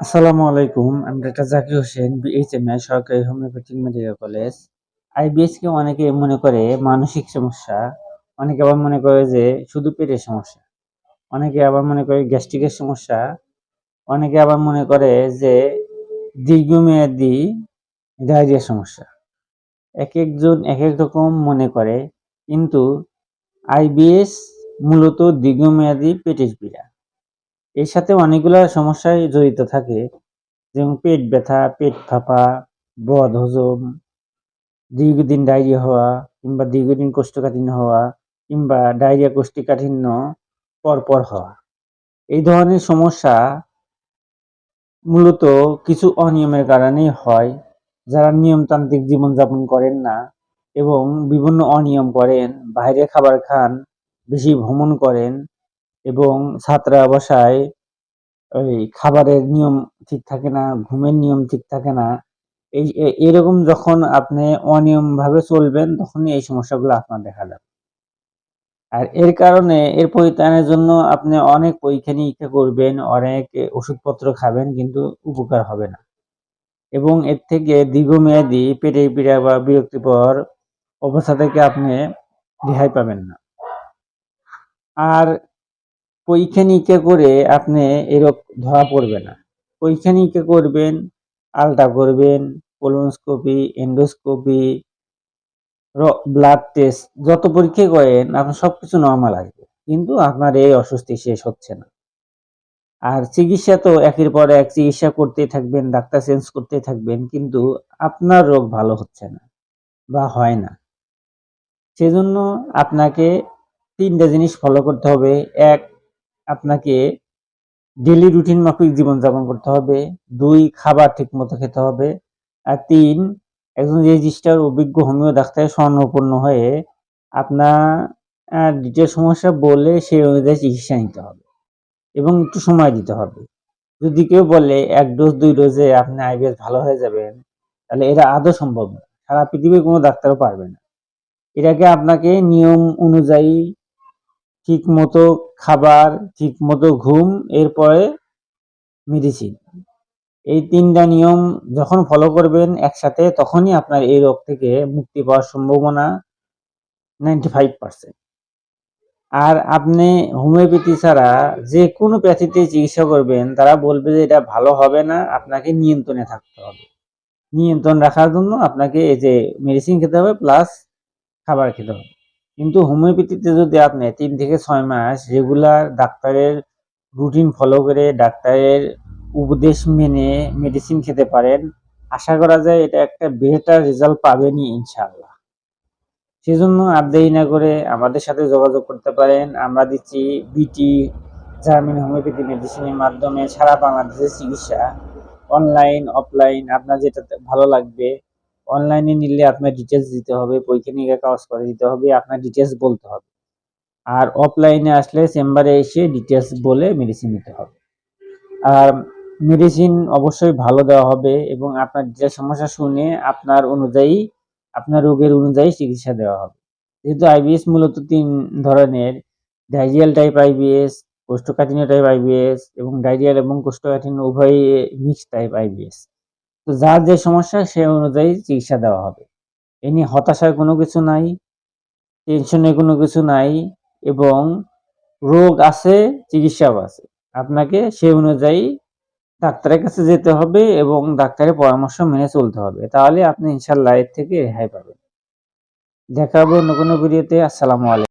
আসসালামু আলাইকুম, আমি ডাক্তার জাকির হোসেন বিএইচএমআই সরকারি হোমিওপ্যাথিক মেডিকেল কলেজ। আইবিএস কে অনেকে মনে করে মানসিক সমস্যা, অনেকে আবার মনে করে যে শুধু পেটের সমস্যা। অনেকে আবার মনে করে গ্যাস্ট্রিকের সমস্যা, অনেকে আবার মনে করে যে দীর্ঘমেয়াদী ডায়রিয়ার সমস্যা। এক একজন, এক এক রকম মনে করে, কিন্তু আইবিএস মূলত দীর্ঘমেয়াদী পেটের পীড়া। এর সাথে অনেকগুলো সমস্যায় জড়িত থাকে, যেমন পেট ব্যথা, পেট ফাঁপা, বদ হজম, দীর্ঘদিন ডায়রিয়া হওয়া, কিংবা দীর্ঘদিন কোষ্ঠকাঠিন্য হওয়া, কিংবা ডায়রিয়া কোষ্ঠকাঠিন্য পরপর হওয়া। এই ধরনের সমস্যা মূলত কিছু অনিয়মের কারণেই হয়, যারা নিয়মতান্ত্রিক জীবনযাপন করেন না এবং বিভিন্ন অনিয়ম করেন বাইরে খাবার খান, বেশি ভ্রমণ করেন এবং ছাত্রাবাসায় ওই খাবারের নিয়ম ঠিক থাকে না, ঘুমের নিয়ম ঠিক থাকে না। এই এরকম যখন আপনি অনিয়ম ভাবে চলবেন, তখনই এই সমস্যাগুলো আপনার দেখা যাবে। আর এর কারণে, এর পরিত্রাণের জন্য আপনি অনেক পরীক্ষা নিরীক্ষা করবেন, অনেক ওষুধপত্র খাবেন, কিন্তু উপকার হবে না। এবং এর থেকে দীর্ঘমেয়াদী পেটের পীড়া বা বিরক্তিকর অবস্থা থেকে আপনি রেহাই পাবেন না। আর পরীক্ষা নিরীক্ষা করে আপনি এরক ধরা পড়বে না। পরীক্ষা নিরীক্ষা করবেন আলট্রা করবেন কোলোনোস্কোপি এন্ডোস্কোপি ব্লাড টেস্ট যত পরীক্ষা করেন আপনার সবকিছু নর্মাল আসবে। কিন্তু আপনার এই অস্বস্তি শেষ হচ্ছে না। আর চিকিৎসা তো একের পর এক চিকিৎসা করতেই থাকবেন, ডাক্তার চেঞ্জ করতেই থাকবেন, কিন্তু আপনার রোগ ভালো হচ্ছে না বা হয় না। সেজন্য আপনাকে তিনটা জিনিস ফলো করতে হবে। এক আপনাকে ডেলি রুটিন মাফিক জীবনযাপন করতে হবে, দুই, খাবার ঠিক মতো খেতে হবে, আর তিন, একজন রেজিস্টার অভিজ্ঞ হোমিও ডাক্তারের স্বর্ণপূর্ণ হয়ে আপনার ডিটেল সমস্যা বলে সেই অনুযায়ী চিকিৎসা নিতে হবে এবং একটু সময় দিতে হবে। যদি কেউ বলে এক ডোজ দুই ডোজে আপনি আইবিএস ভালো হয়ে যাবেন, তাহলে এটা আদৌ সম্ভব না। সারা পৃথিবীর কোনো ডাক্তারও পারবে না। এটাকে আপনাকে নিয়ম অনুযায়ী ঠিক মতো খাবার ঠিক মতো ঘুম, এরপরে মেডিসিন এই তিনটা নিয়ম যখন ফলো করবেন একসাথে, তখনই আপনার এই রোগ থেকে মুক্তি পাওয়ার সম্ভাবনা নাইনটি ফাইভ পার্সেন্ট আর আপনি হোমিওপ্যাথি ছাড়া যে কোনো প্যাথিতে চিকিৎসা করবেন, তারা বলবে যে এটা ভালো হবে না, আপনাকে নিয়ন্ত্রণে থাকতে হবে। নিয়ন্ত্রণ রাখার জন্য আপনাকে এই যে মেডিসিন খেতে হবে প্লাস খাবার খেতে হবে। কিন্তু হোমিওপ্যাথিতে যদি আপনি তিন থেকে ছয় মাস রেগুলার ডাক্তারের রুটিন ফলো করে ডাক্তারের উপদেশ মেনে মেডিসিন খেতে পারেন, আশা করা যায় এটা একটা বেটার রেজাল্ট পাবেনই ইনশাল্লাহ সেজন্য আর দেরি না করে আমাদের সাথে যোগাযোগ করতে পারেন। আমরা দিচ্ছি বিটি জার্মান হোমিওপ্যাথি মেডিসিনের মাধ্যমে সারা বাংলাদেশের চিকিৎসা অনলাইন অফলাইন আপনার যেটা ভালো লাগবে। অনলাইনে নিলে আপনার ডিটেলস দিতে হবে নিরীক্ষা কাগজ করে দিতে হবে, আপনার ডিটেলস বলতে হবে। আর অফলাইনে আসলে চেম্বারে এসে ডিটেলস বলে মেডিসিন নিতে হবে। আর মেডিসিন অবশ্যই ভালো দেওয়া হবে এবং আপনার যে সমস্যা শুনে আপনার অনুযায়ী, আপনার রোগের অনুযায়ী চিকিৎসা দেওয়া হবে। যেহেতু আইবিএস মূলত তিন ধরনের ডাইরিয়াল টাইপ আইবিএস কোষ্ঠকাঠিন্য টাইপ আইবিএস এবং ডাইরিয়াল এবং কোষ্ঠকাঠিন্য উভয়ই মিক্স টাইপ আইবিএস তো যার যে সমস্যা, সে অনুযায়ী চিকিৎসা দেওয়া হবে। এ নিয়ে হতাশার কোনো কিছু নাই, টেনশনের কোনো কিছু নাই এবং রোগ আছে, চিকিৎসাও আছে। আপনাকে সে অনুযায়ী ডাক্তারের কাছে যেতে হবে এবং ডাক্তারের পরামর্শ মেনে চলতে হবে। তাহলে আপনি ইনশাল্লাহ এর থেকে রেহাই পাবেন। দেখা হবে অন্য কোনো ভিডিওতে। আসসালামু আলাইকুম।